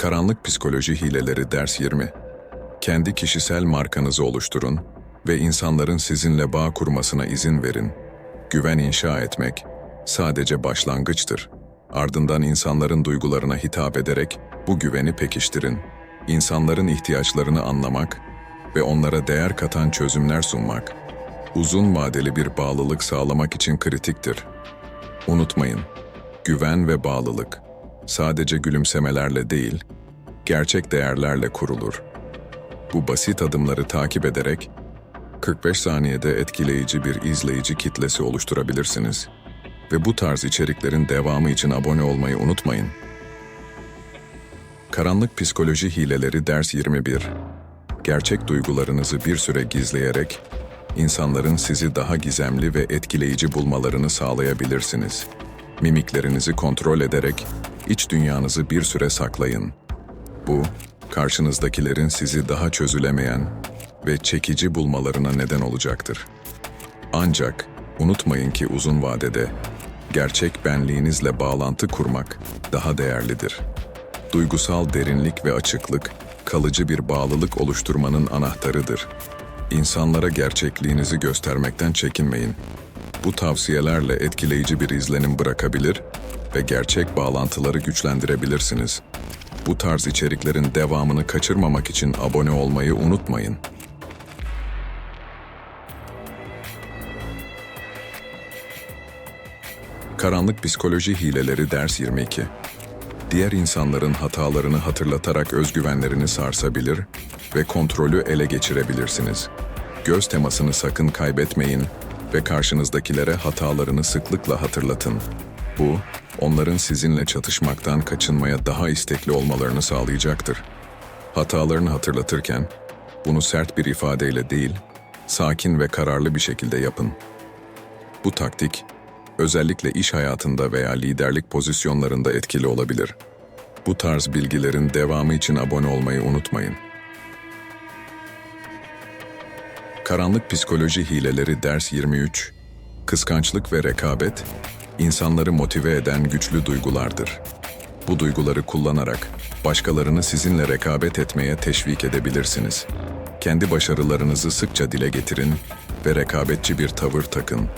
Karanlık Psikoloji Hileleri Ders 20 Kendi kişisel markanızı oluşturun ve insanların sizinle bağ kurmasına izin verin. Güven inşa etmek sadece başlangıçtır. Ardından insanların duygularına hitap ederek bu güveni pekiştirin. İnsanların ihtiyaçlarını anlamak ve onlara değer katan çözümler sunmak, uzun vadeli bir bağlılık sağlamak için kritiktir. Unutmayın, güven ve bağlılık sadece gülümsemelerle değil, gerçek değerlerle kurulur. Bu basit adımları takip ederek 45 saniyede etkileyici bir izleyici kitlesi oluşturabilirsiniz. Ve bu tarz içeriklerin devamı için abone olmayı unutmayın. Karanlık Psikoloji Hileleri Ders 21 Gerçek duygularınızı bir süre gizleyerek insanların sizi daha gizemli ve etkileyici bulmalarını sağlayabilirsiniz. Mimiklerinizi kontrol ederek iç dünyanızı bir süre saklayın. Bu, karşınızdakilerin sizi daha çözülemeyen ve çekici bulmalarına neden olacaktır. Ancak unutmayın ki uzun vadede gerçek benliğinizle bağlantı kurmak daha değerlidir. Duygusal derinlik ve açıklık kalıcı bir bağlılık oluşturmanın anahtarıdır. İnsanlara gerçekliğinizi göstermekten çekinmeyin. Bu tavsiyelerle etkileyici bir izlenim bırakabilir ve gerçek bağlantıları güçlendirebilirsiniz. Bu tarz içeriklerin devamını kaçırmamak için abone olmayı unutmayın. Karanlık Psikoloji Hileleri Ders 22 Diğer insanların hatalarını hatırlatarak özgüvenlerini sarsabilir ve kontrolü ele geçirebilirsiniz. Göz temasını sakın kaybetmeyin ve karşınızdakilere hatalarını sıklıkla hatırlatın. Bu, onların sizinle çatışmaktan kaçınmaya daha istekli olmalarını sağlayacaktır. Hatalarını hatırlatırken, bunu sert bir ifadeyle değil, sakin ve kararlı bir şekilde yapın. Bu taktik, özellikle iş hayatında veya liderlik pozisyonlarında etkili olabilir. Bu tarz bilgilerin devamı için abone olmayı unutmayın. Karanlık Psikoloji Hileleri Ders 23 Kıskançlık ve rekabet, insanları motive eden güçlü duygulardır. Bu duyguları kullanarak başkalarını sizinle rekabet etmeye teşvik edebilirsiniz. Kendi başarılarınızı sıkça dile getirin ve rekabetçi bir tavır takın.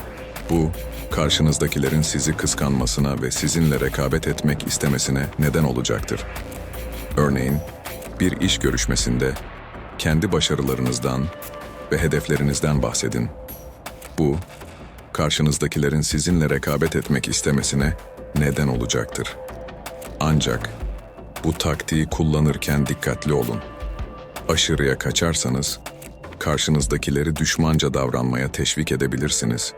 Bu, karşınızdakilerin sizi kıskanmasına ve sizinle rekabet etmek istemesine neden olacaktır. Örneğin, bir iş görüşmesinde kendi başarılarınızdan ve hedeflerinizden bahsedin. Bu, karşınızdakilerin sizinle rekabet etmek istemesine neden olacaktır. Ancak bu taktiği kullanırken dikkatli olun. Aşırıya kaçarsanız karşınızdakileri düşmanca davranmaya teşvik edebilirsiniz.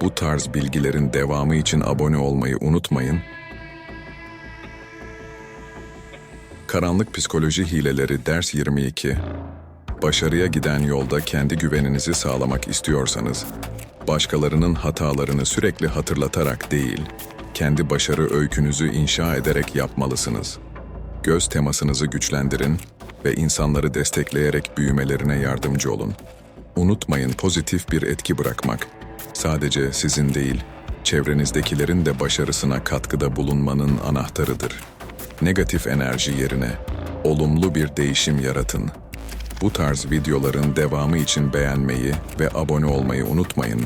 Bu tarz bilgilerin devamı için abone olmayı unutmayın. Karanlık Psikoloji Hileleri Ders 22 Başarıya giden yolda kendi güveninizi sağlamak istiyorsanız, başkalarının hatalarını sürekli hatırlatarak değil, kendi başarı öykünüzü inşa ederek yapmalısınız. Göz temasınızı güçlendirin ve insanları destekleyerek büyümelerine yardımcı olun. Unutmayın pozitif bir etki bırakmak. Sadece sizin değil, çevrenizdekilerin de başarısına katkıda bulunmanın anahtarıdır. Negatif enerji yerine olumlu bir değişim yaratın. Bu tarz videoların devamı için beğenmeyi ve abone olmayı unutmayın.